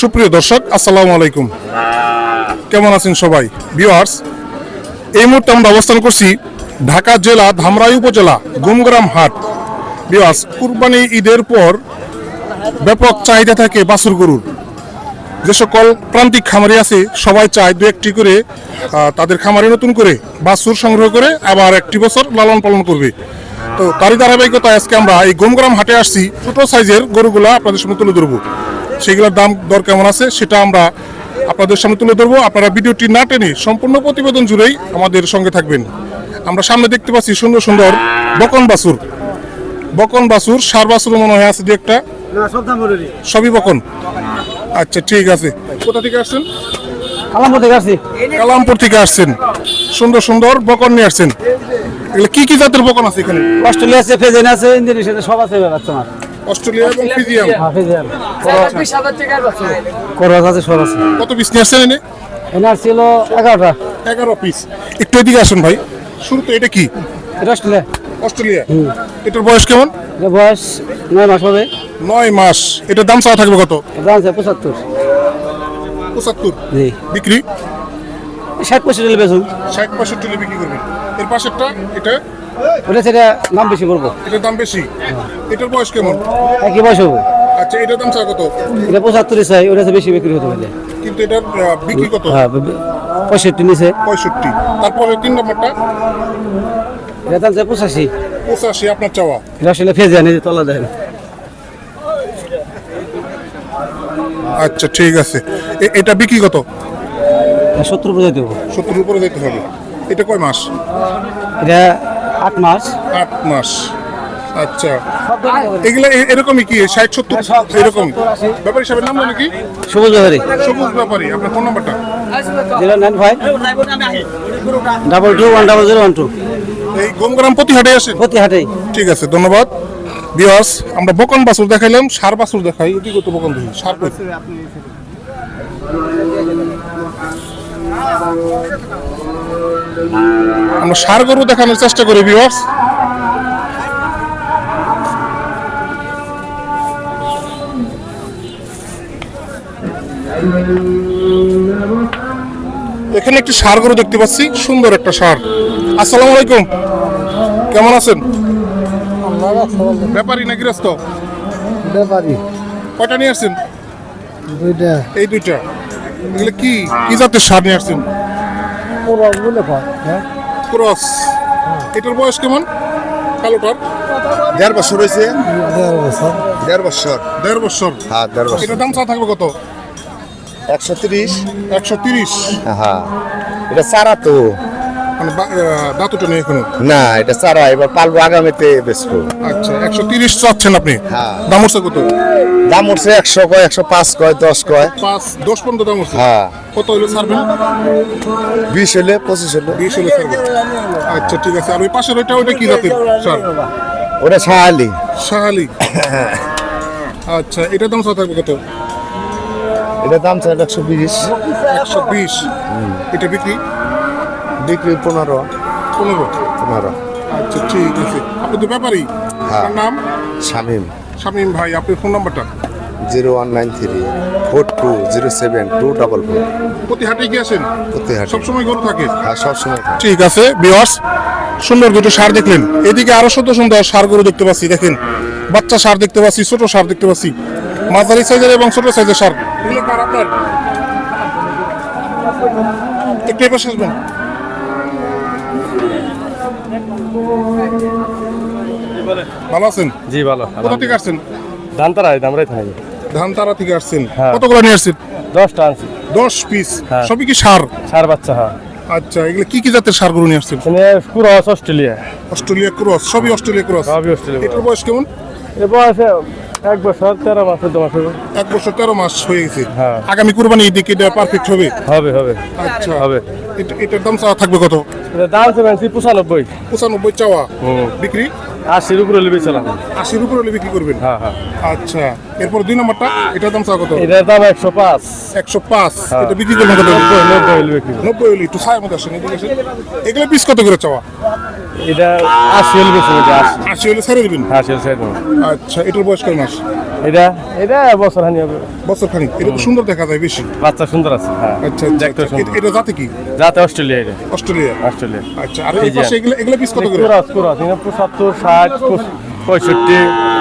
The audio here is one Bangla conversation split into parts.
সুপ্রিয় দর্শক, আসসালামু আলাইকুম। কেমন আছেন সবাই? ভিউয়ার্স এই মুহূর্তে আমরা অবস্থান করছি ঢাকা জেলা ধামরাই উপজেলা গুমগ্রাম হাট। ভিউয়ার্স কুরবানি ঈদের পর ব্যাপক চাহিদা থাকে বাছুর গরুর। যে সকল প্রান্তিক খামারি আছে, সবাই চায় দু একটি করে তাদের খামারে নতুন করে বাছুর সংগ্রহ করে আবার একটি বছর লালন পালন করবে। তো তারই ধারাবাহিকতায় আজকে আমরা এই গোমগ্রাম হাটে আসছি। ছোট সাইজের গরুগুলা আপনাদের সামনে তুলে ধরবো। সেগুলোর দাম দর কেমন আছে সেটা আমরা আপনাদের সামনে তুলে ধরবো। আপনারা ভিডিওটি না টেনে সম্পূর্ণ প্রতিবেদন জুড়েই আমাদের সঙ্গে থাকবেন। আমরা সামনে দেখতে পাচ্ছি সুন্দর সুন্দর বকন বাসুর বকন বাসুর সার বাসুর মনে হয় আছে দু একটা। সবই বকন। আচ্ছা ঠিক আছে। কোথা থেকে আসছেন? থেকে আসছি। কালামপুর থেকে আসছেন। সুন্দর সুন্দর বকন নিয়ে আসছেন। এগুলো কি কি জাতের বকন আছে এখানে? অস্ট্রেলিয়া আছে ফেজেন আছে ইন্দোনেশিয়া সব আছে বাচ্চা আমার অস্ট্রেলিয়া এবং ফিজিয়াম হ্যাঁ ফেজেন করজ আছে সব আছে। কত পিস নিয়ে আসছেন এনে? এনার ছিল এগারোটা। এগারো পিস একটু এদিকে আসুন ভাই। শুরুতে এটা কি? এটা অস্ট্রেলিয়া। অস্ট্রেলিয়া। এটার বয়স কেমন? এটা বয়স নয় মাস হবে। নয় মাস। এটার দাম চাওয়া থাকবে কত? এটা আছে পঁচাত্তর। পঁচাত্তর? জি। বিক্রি? ষাট পঁয়ষট্টি বেচুন। ষাট পঁয়ষট্টি বিক্রি করবেন। এর পাশেরটা এটা? ওটা সেটা দাম বেশি করব। এটার দাম বেশি? এটার বয়স কেমন? একই বয়স হব। আচ্ছা এটার দাম চাওয়া কত? এটা পঁচাত্তরই চাই ওটা বেশি বিক্রি হতে পারে। কিন্তু এটার বিক্রি কত? হ্যাঁ পঁয়ষট্টি নিচে পঁয়ষট্টি। তারপরে তিন নম্বরটা? এটা দাম চাই পঁচাশি। পঁচাশি আপনার চাওয়া। এটা আসলে এই যে তলা দেখেন আচ্ছা ঠিক আছে। এটা বিক্রি কত? সত্তর পর্যন্ত দেবো সত্তর উপরে যেতে হবে। এটা কয় মাস? এটা আট মাস। আট মাস। আচ্ছা। এগুলা এরকমই কি? ষাট সত্তর? এরকম? ব্যাপারী সাহেবের নাম জানো কি? সবুজ ব্যাপারি। সবুজ ব্যাপারী। আপনার ফোন নাম্বারটা? Zero nine five double two one double zero one two. এই গোমগ্রাম প্রতি হাটে আসেন? প্রতি হাটেই ঠিক আছে ধন্যবাদ। বিয়াস আমরা বকন বাছুর দেখাইলাম সার বাছুর দেখাই। এটি কত বকন দেখি? সার? আমরা সার গরু দেখানোর চেষ্টা করি বিয়াস এখানে একটি সার গরু দেখতে পাচ্ছি সুন্দর একটা সার। আসসালামু আলাইকুম। কেমন আছেন? ব্যাপারী না গৃহস্থ? ব্যাপারি। কয়টা নিয়ে আসছেন? দুইটা। এই দুইটা। এগুলো কি? কি জাতের সার নিয়ে আসছেন? পুরো বলে হ্যাঁ? ক্রস। এটার বয়স কেমন? কালোটার? দেড় বছর হয়েছে। দেড় বছর। দেড় বছর। দেড় বছর? হ্যাঁ দেড় বছর। এটার দাম চা থাকবে কত? একশো তিরিশ। একশো তিরিশ। হ্যাঁ। এটা চারা তো। মানে দাঁতুটা নেই এখনও? না এটা চারা এবার পালবো আগামীতে বেচবো। আচ্ছা একশো তিরিশ চাচ্ছেন আপনি? হ্যাঁ। দাম উঠছে কত? দাম উঠছে একশো কয় একশো পাঁচ কয় দশ কয়। পাঁচ দশ পনেরো দাম উঠছে? হ্যাঁ। কত হইল ছাড়বেন বিশ হলে পঁচিশ হলে বিশ হলে ছাড়বেন আচ্ছা ঠিক আছে। আর ওই পাশের ওইটা ওইটা কি জাতের সার? ওটা সাহালি শাহালি। আচ্ছা এটার দাম চা থাকবে কত? এটা দাম চাই একশো বিশ। একশো বিশ। এটা বিক্রি? বিক্রি পনেরো। পনেরো? পনেরো। আচ্ছা ঠিক আছে। আপনি তো ব্যাপারই হ্যাঁ। নাম? শামিম। শামীম ভাই আপনার ফোন নাম্বারটা? Zero one nine three four two zero seven two double four. প্রতি হাটে কি আসেন প্রতিহাট। সবসময় গরু থাকে? হ্যাঁ সবসময় ঠিক আছে বিয়ার্স সুন্দর দুটো সার দেখলেন। এদিকে আরও সুন্দর সুন্দর সার গরু দেখতে পাচ্ছি দেখেন। বাচ্চা সার দেখতে পাচ্ছি ছোট সার দেখতে পাচ্ছি। মাঝারি সাইজের এবং ছোট সাইজের সার। এগুলো কার আপনার? একটু এপাশে আসবেন। ভালো আছেন? জি ভালো কোথা থেকে আসছেন? ধানতারা দামরাই থাকি ধানতারা থেকে আসছেন। হ্যাঁ। কতগুলো নিয়ে আসছেন? দশটা আনছি। দশ পিস হ্যাঁ। সবই কি সার? সার বাচ্চা হ্যাঁ। আচ্ছা এগুলো কি কি জাতের সার গরু নিয়ে আসছেন? Cross Australia. অস্ট্রেলিয়া ক্রস সবই অস্ট্রেলিয়া ক্রস? সবই অস্ট্রেলিয়া এটার বয়স কেমন? এ বয়সে এক বছর তেরো মাস চোদ্দ মাস এক বছর তেরো মাস হয়ে গেছে। হ্যাঁ। আগামী কুরবানি দিকে এটা পারফেক্ট হবে? হবে হবে। আচ্ছা। হবে। এটা- এটার দাম চাওয়া থাকবে কত? দাম সেভেন্সি পঁচানব্বই। পঁচানব্বই চাওয়া। বিক্রি? আশির উপরে লিবেছিলাম আশির উপরে বিক্রি করবেন? হ্যাঁ হ্যাঁ। আচ্ছা এরপর দুই নম্বরটা এটার দাম কত? এটার দাম একশো পাঁচ। একশো পাঁচ হ্যাঁ। এটা বিক্রি করবেন কত নব্বই হলে একটু ছায়ের মধ্যে আসেন এদিকে এগুলো পিস কত করে চাওয়া? এটা আশি হলে বেশি এটা আশি। হলে ছেড়ে দিবেন? আশি হলে ছেড়ে। আচ্ছা এটার বয়স কয় মাস? এটা এটা বছর হানি হবে। বছর খানিক এটা তো সুন্দর দেখা যায় বেশি। বাচ্চা সুন্দর আছে হ্যাঁ। আচ্ছা আচ্ছা, দেখতে। সুন্দর। এটা- জাতে কি? যাতে অস্ট্রেলিয়া এটা। অস্ট্রেলিয়া। অস্ট্রেলিয়া। আচ্ছা আর এই। পাশে এগুলো এগুলো পিস কত করে? এখানে পঁচাত্তর ষাট পঁচ- পঁয়ষট্টি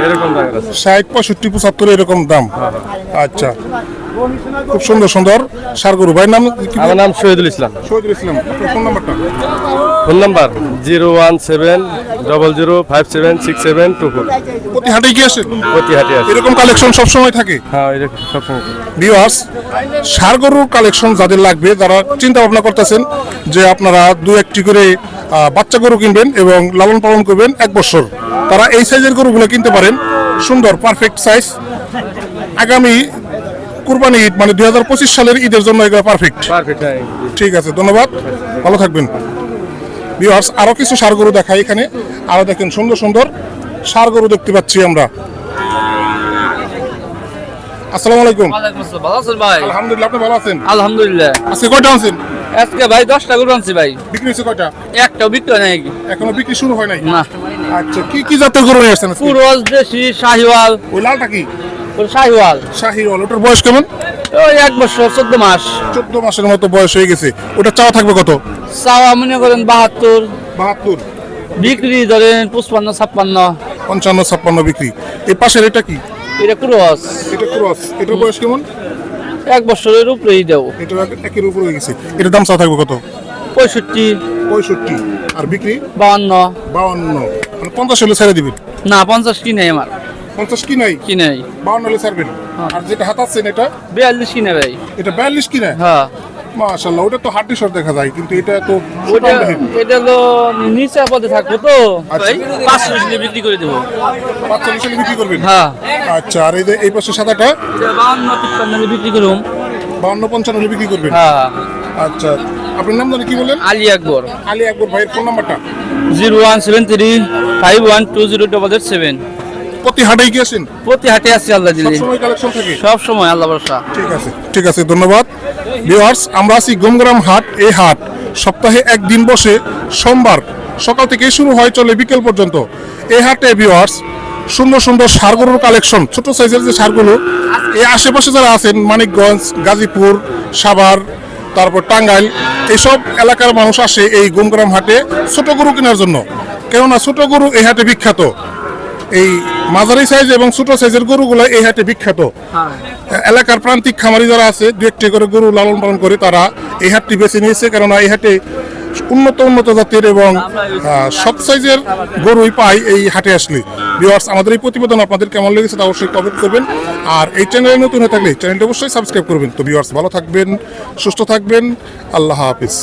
এরকম আছে। ষাট পঁয়ষট্টি পঁচাত্তর এরকম দাম। আচ্ছা। খুব সুন্দর সুন্দর। সার গরু। ভাইয়ের নাম কি আমার নাম শহীদুল ইসলাম। শহীদুল ইসলাম। ফোন নাম্বারটা? Phone number zero one seven double zero five seven six seven two four. প্রতি হাটে কি আসেন প্রতিহাটি আছে এরকম কালেকশন সবসময় থাকে? হ্যাঁ এটা সবসময় করি। ভিউয়ার্স সার গরুর কালেকশন যাদের লাগবে যারা চিন্তা ভাবনা করতেছেন যে আপনারা দু একটি করে বাচ্চা গরু কিনবেন এবং লালন পালন করবেন এক বছর। তারা এই সাইজের গরুগুলো কিনতে পারেন। সুন্দর পারফেক্ট সাইজ আগামী কুরবানি ঈদ মানে দুই হাজার পঁচিশ সালের ঈদের জন্য এগুলো পারফেক্ট হ্যাঁ। ঠিক আছে ধন্যবাদ। ভালো থাকবেন। ভিউয়ার্স আরও কিছু সার গরু দেখাই এখানে। আরও দেখেন সুন্দর সুন্দর সার গরু দেখতে পাচ্ছি আমরা। আসসালামু আলাইকুম। ভালো আছেন ভাই? আলহামদুলিল্লাহ আপনি ভালো আছেন? আলহামদুলিল্লাহ। আজকে কয়টা আনছেন? আজকে ভাই দশটা গরু আনছি ভাই। বিক্রি হয়েছে কয়টা? একটাও বিক্রি হয় নাই এখনও বিক্রি শুরু হয় নাই? না। আচ্ছা কি কি জাতের গরু নিয়ে আসছেন আজকে? পুরোজ দেশি শাহিওয়াল। ওই লালটা কি? ওই শাহিওয়াল। শাহিওয়াল ওটার বয়স কেমন? ওই এক বছর চোদ্দ মাস। চোদ্দ মাসের মতো বয়স হয়ে গেছে। ওটা চাওয়া থাকবে কত? চাওয়া মনে করেন বাহাত্তর। বাহাত্তর। বিক্রি ধরেন পঁচপান্ন ছাপ্পান্ন। পঞ্চান্ন ছাপ্পান্ন বিক্রি। এই পাশের এটা কি? এটা ক্রস। এটা ক্রস। এটার বয়স কেমন? এক বছরের উপরেই দেও এটা একের উপরে হয়ে গেছে। এটার দাম চাওয়া থাকবে কত? পঁয়ষট্টি। পঁয়ষট্টি। আর বিক্রি? বাউন্ন। বাউন্ন। মানে পঞ্চাশ হলে ছেড়ে দিবেন? না পঞ্চাশ কি নেই আমার। পঞ্চাশ কি নাই? কি নাই। বাউন্ন হলে ছাড়বেন। আর যেটা হাত আছেন এটা? বিয়াল্লিশ কিনে ভাই এটা বিয়াল্লিশ কিনে হ্যাঁ। মাশাল্লাহ ওটা তো হাড্ডি শর দেখা যায় কিন্তু এটা তো ওটা। এটা হলো নিচে পদে থাকব তো। আচ্ছা। পাঁচশো কিলো বিক্রি করে দেবো। বাচ্চা হিসেবে বিক্রি করবেন? হ্যাঁ। আচ্ছা আর এই যে এই পাশে সাদাটা? বাউন্ন তিপ্পান্ন বিক্রি করুম। বাউন্ন পঞ্চান্ন বিক্রি করবেন? হ্যাঁ। আচ্ছা আপনার নাম জানি কি বললেন? আলী আকবর। আলী আকবর ভাইয়ের ফোন নাম্বারটা? Zero one seven three five one two zero double eight seven. প্রতি হাটেই কি আছেন প্রতি হাটে আসছি আল্লাহ দিলে। সবসময় কালেকশন থাকে? সব সময় আল্লাহ ভরসা। ঠিক আছে ঠিক আছে ধন্যবাদ। ভিউয়ার্স আমরা আছি গুমগ্রাম হাট এই হাট। সপ্তাহে একদিন বসে সোমবার সকাল থেকে শুরু হয় চলে বিকেল পর্যন্ত। এই হাটে ভিউয়ার্স সুন্দর সুন্দর সারগরুর কালেকশন ছোট সাইজের যে সারগুলো এই আশেপাশে যারা আছেন মানিকগঞ্জ গাজীপুর সাভার তারপর টাঙ্গাইল এইসব এলাকার মানুষ আসে এই গুমগ্রাম হাটে ছোট গরু কেনার জন্য। কেননা ছোট গরু এই হাটে বিখ্যাত। এই মাঝারি সাইজ এবং ছোট সাইজের গরুগুলো এই হাটে বিখ্যাত। এলাকার প্রান্তিক খামারি যারা আছে দু একটি করে গরু লালন পালন করে তারা এই হাটটি বেছে নিয়েছে কেননা এই হাটে উন্নত উন্নত জাতের এবং সব সাইজের গরুই পাই এই হাটে আসলে। ভিউয়ার্স আমাদের এই প্রতিবেদন আপনাদের কেমন লেগেছে তা অবশ্যই কমেন্ট করবেন। আর এই চ্যানেলে নতুন হয়ে থাকলে চ্যানেলটি অবশ্যই সাবস্ক্রাইব করবেন। তো ভিউয়ার্স ভালো থাকবেন সুস্থ থাকবেন আল্লাহ হাফিজ।